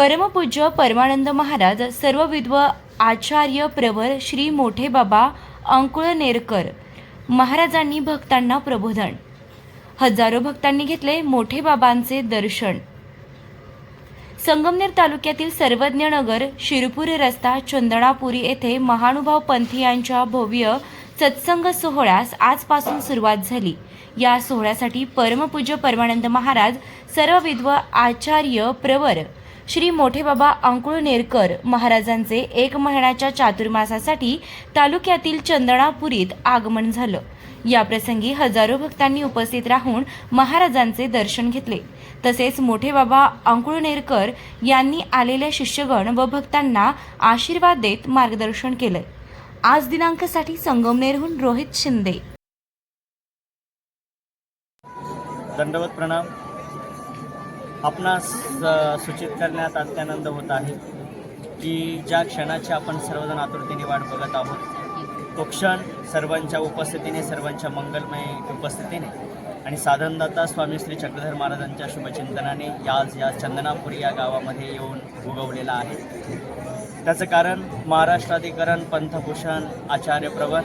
परमपूज्य परमानंद महाराज सर्व विद्व आचार्य प्रवर श्री मोठे बाबा अंकुळनेरकर महाराजांनी भक्तांना प्रबोधन. हजारो भक्तांनी घेतले मोठे बाबांचे दर्शन. संगमनेर तालुक्यातील सर्वज्ञ नगर शिरपूर रस्ता चंदणापुरी येथे महानुभाव पंथीयांच्या भव्य सत्संग सोहळ्यास आजपासून सुरुवात झाली. या सोहळ्यासाठी परमपूज्य परमानंद महाराज सर्व विद्व आचार्य प्रवर श्री मोठेबाबा अंकुळनेरकर महाराजांचे एक महिन्याच्या चातुर्मासासाठी तालुक्यातील चंदणापुरीत आगमन झालं. या प्रसंगी हजारो भक्तांनी उपस्थित राहून महाराजांचे दर्शन घेतले. तसेच मोठे बाबा अंकुळनेरकर यांनी आलेल्या शिष्यगण व भक्तांना आशीर्वाद देत मार्गदर्शन केलंय आज दिनांकसाठी संगमनेरहून रोहित शिंदे. दंडवत प्रणाम. आपणास सूचित करण्यात अत्यानंद होत आहे की ज्या क्षणाची आपण सर्वजण आतुरतेने वाट बघत आहोत तो क्षण सर्वांच्या उपस्थितीने सर्वांच्या मंगलमय उपस्थितीने. आणि साधनदाता स्वामी श्री चक्रधर महाराजांच्या शुभचिंतनाने याज आज या चंदनापुरी या गावामध्ये येऊन उगवलेला आहे. त्याचं कारण महाराष्ट्राधिकरण पंथभूषण आचार्य प्रवर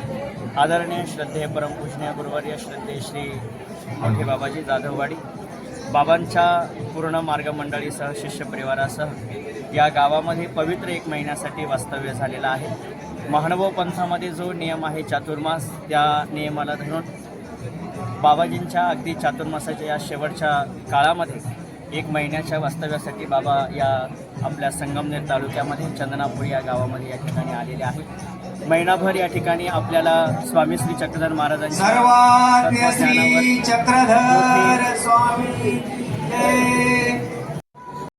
आदरणीय श्रद्धेय परमपूजनीय गुरुवर्य श्रद्धे श्री मोठे बाबाजी जाधववाडी बाबांच्या पूर्ण मार्गमंडळीसह शिष्य परिवारासह या गावामध्ये पवित्र एक महिन्यासाठी वास्तव्य झालेलं आहे. महानुभव पंथामध्ये जो नियम आहे चातुर्मास त्या नियमाला धरून बाबाजींच्या अगदी चातुर्मासाच्या या शेवटच्या काळामध्ये एक महिन्याच्या वास्तव्यासाठी बाबा या आपल्या संगमनेर तालुक्यामध्ये चंदनापूर या गावामध्ये या ठिकाणी आलेले आहेत. महिनाभर या ठिकाणी आपल्याला स्वामी श्री चक्रधर महाराजांच्या चक्रधर. स्वामी जय